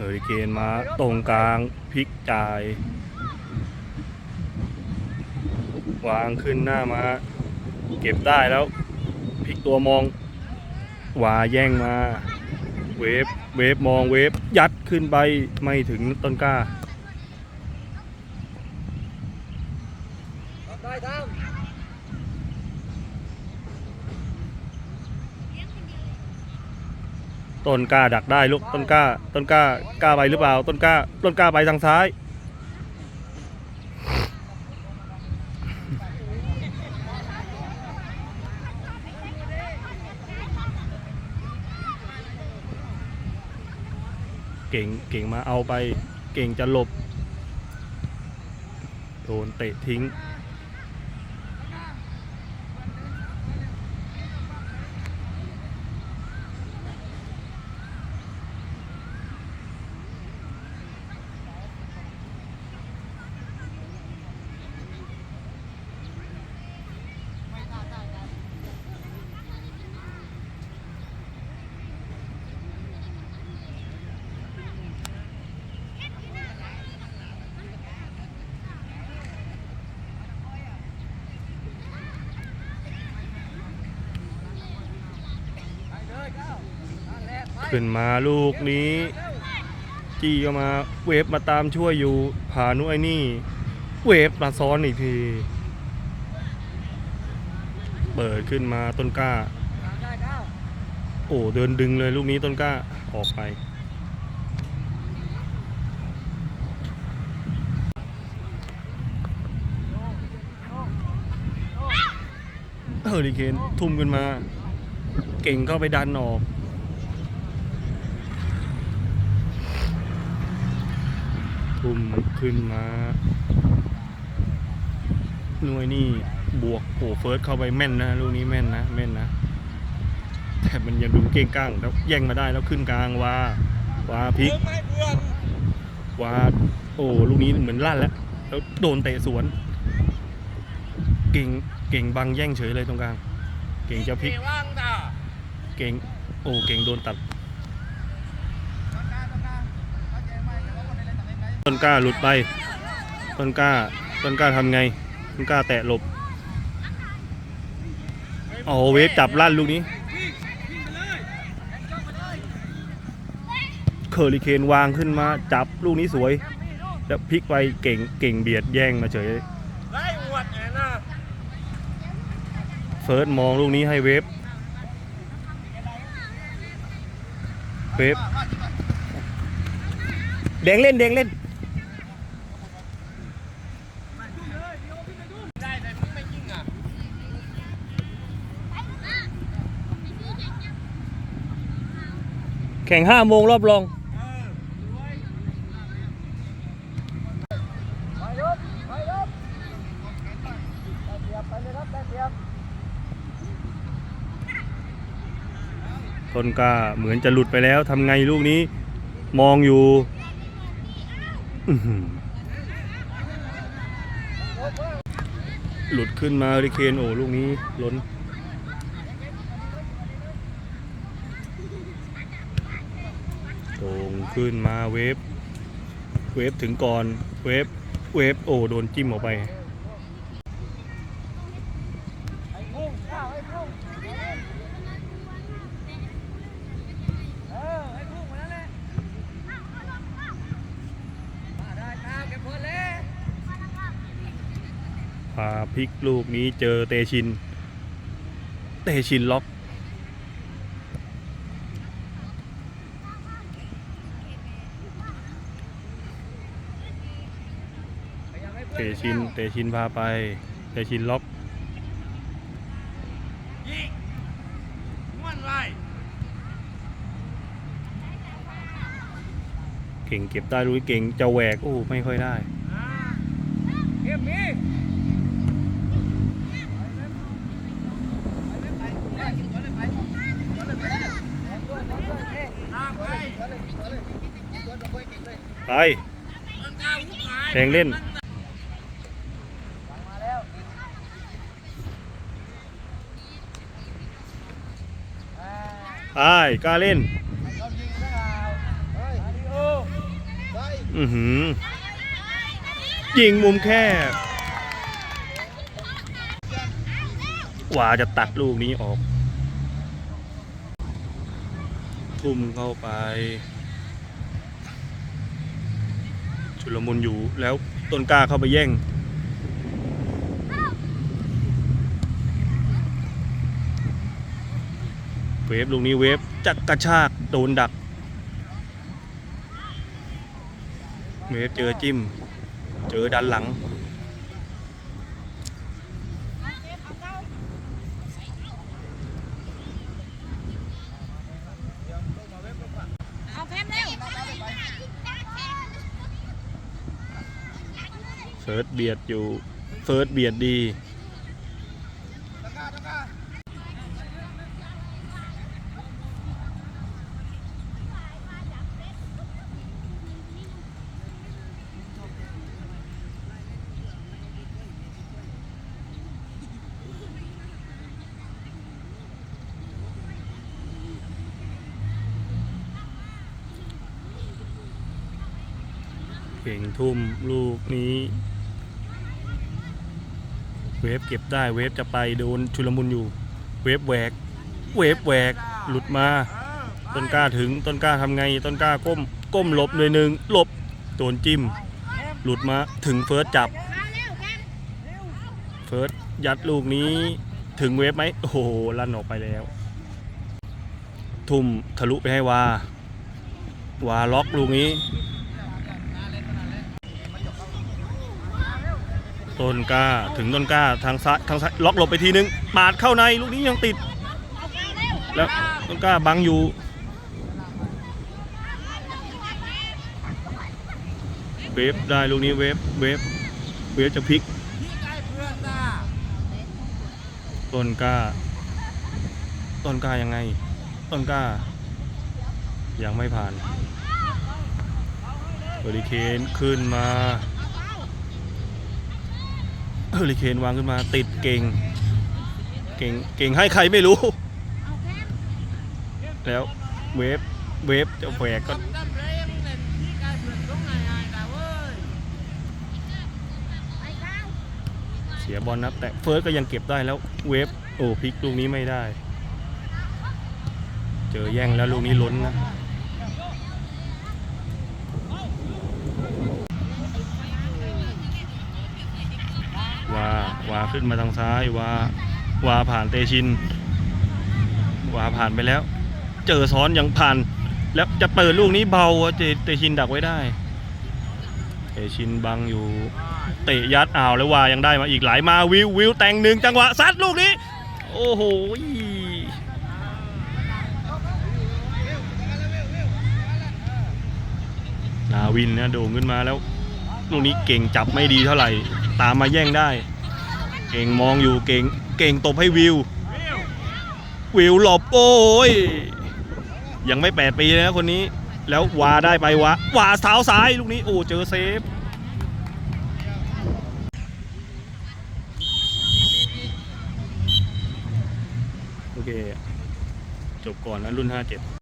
เฮอริเคนมาตรงกลางพลิกจ่าย วางขึ้นหน้ามา เก็บได้แล้วพลิกตัวมอง วาแย่งมา เวฟเวฟมองเวฟยัดขึ้นไปไม่ถึงต้นกล้า ได้ท ต้นกล้าดักได้ลูกต้นกล้า ต้นกล้ากล้าไปหรือเปล่า ต้นกล้าต้นกล้าไปทางซ้ายเก่งเก่งมาเอาไป เก่งจะหลบ โดนเตะทิ้ง ขึ้นมาลูกนี้ จี้ก็มาเวฟมาตามช่วยอยู่ผ่านุไอ้นี่ เวฟมาซ้อนอีกที เปิดขึ้นมาต้นกล้า โอ้เดินดึงเลยลูกนี้ต้นกล้าออกไปเฮอริเคนทุ่มขึ้นมา เก่งเข้าไปดันออก ทุ่มขึ้นมาหน่วยนี่บวกโอ้เฟิร์สเข้าไปแม่นนะลูกนี้แม่นนะแม่นนะ แต่มันยังดูเก้งก้างแล้วแย่งมาได้แล้วขึ้นกลางวาวาพลิกไม่าโอ้ลูกนี้เหมือนลั่นแล้วแล้วโดนเตะสวน เก่งเก่งบังแย่งเฉยเลยตรงกลาง เก่งจะพลิกเก่งโอ้เก่งโดนตัด ต้น กล้าหลุดไป ต้นกล้า ต้นกล้าทำไง ต้นกล้าแตะหลบ โอ้เวฟจับลั่นลูกนี้ เคอริเคนวางขึ้นมาจับลูกนี้สวย แล้วพลิกไปเก่งเก่งเบียดแย่งมาเฉยเฟิร์สมองลูกนี้ให้เวฟเวฟแดงเล่นแดงเล่น ได้แต่มึงไม่ยิงอะ แข่งห้าโมงรอบรองต้นกล้าเหมือนจะหลุดไปแล้วทำไงลูกนี้ มองอยู่หลุดขึ้นมาริเคนโอ้ลูกนี้ล้น ตรงขึ้นมาเวฟ เวฟถึงก่อน เวฟ เวฟ โอ้ โดนจิ้มออกไป พาวไอ้พุ่งเออไอ้พุ่งมาแล้วแหละมาได้ข้าวเก็บเพื่อนเลยพาพลิกลูกนี้เจอเตชิน เตชินล็อก พยายามให้ เตเพื่อนชิน เตชินพาไป เตชินล็อกยิงม้วนไว้เก่งเก็บได้รู้เก่งจะแหวกโอ้ไม่ค่อยได้อ่าเก็บมีลากไปไปแทงเล่น มาแล้ว ไปกล้าเล่นเรายิงแล้วเฮ้ยมาริโออือหือยิงมุมแคบหว่าจะตัดลูกนี้ออก ทุ่มเข้าไป ชุลมุนอยู่แล้วต้นกล้าเข้าไปแย่ง เวฟลูกนี้เวฟจักกระชากโดนดัก เวฟเจอจิ้ม เจอดันหลังเอาแพมเร็วเฟิร์สเบียดอยู่ เฟิร์สเบียดดี เก่งทุ่มลูกนี้ เวฟเก็บได้เวฟจะไปโดนชุลมุนอยู่ เวฟแหวก เวฟแหวกหลุดมาต้นกล้าถึงต้นกล้าทำไง ต้นกล้าก้ม ก้มหลบหน่อยหนึ่งหลบโดนจิ้ม หลุดมาถึงเฟิร์สจับเร็วแพมเฟิร์สยัดลูกนี้ ถึงเวฟไหมโอ้โหลั่นออกไปแล้ว ทุ่มทะลุไปให้วาวาล็อกลูกนี้ ต้นกล้าถึงต้นกล้าทางซ้ายทางซ้ายล็อกหลบไปทีนึงปาดเข้าในลูกนี้ยังติด แล้วต้นกล้าบังอยู่เวฟได้ลูกนี้เวฟเวฟเวฟจะพลิกต้นกล้า ต้นกล้ายังไง ต้นกล้า ยังไม่ผ่านเฮอริเคนขึ้นมา เฮอริเคนวางขึ้นมาติดเก่ง เก่งเก่งให้ใครไม่รู้ แล้วเวฟเวฟจะแหวกก็เสียบอลนะแต่เฟิร์สก็ยังเก็บได้แล้วเวฟโอ้พลิกลูกนี้ไม่ได้ เจอแย่งแล้วลูกนี้ล้นนะ วาวาขึ้นมาทางซ้ายวาวาผ่านเตชินวาผ่านไปแล้ว เจอซ้อนยังผ่าน แล้วจะเปิดลูกนี้เบาเตเตชินดักไว้ได้เตชินบังอยู่ เตะยัดอ่าวแล้ววายังได้มาอีกหลายมาวิววิวแต่งหนึ่งจังหวะซัดลูกนี้ โอ้โหนาวินนะโด่งขึ้นมาแล้วลูกนี้เก่งจับไม่ดีเท่าไหร่ ตามมาแย่งได้ เก่งมองอยู่เก่งเก่งตบให้วิว วิวหลบโอ้ย ยังไม่แปดปีเลยนะคนนี้ แล้ววาได้ไปวาวาเท้าซ้ายลูกนี้โอ้เจอเซฟโอเค จบก่อนนะรุ่น 57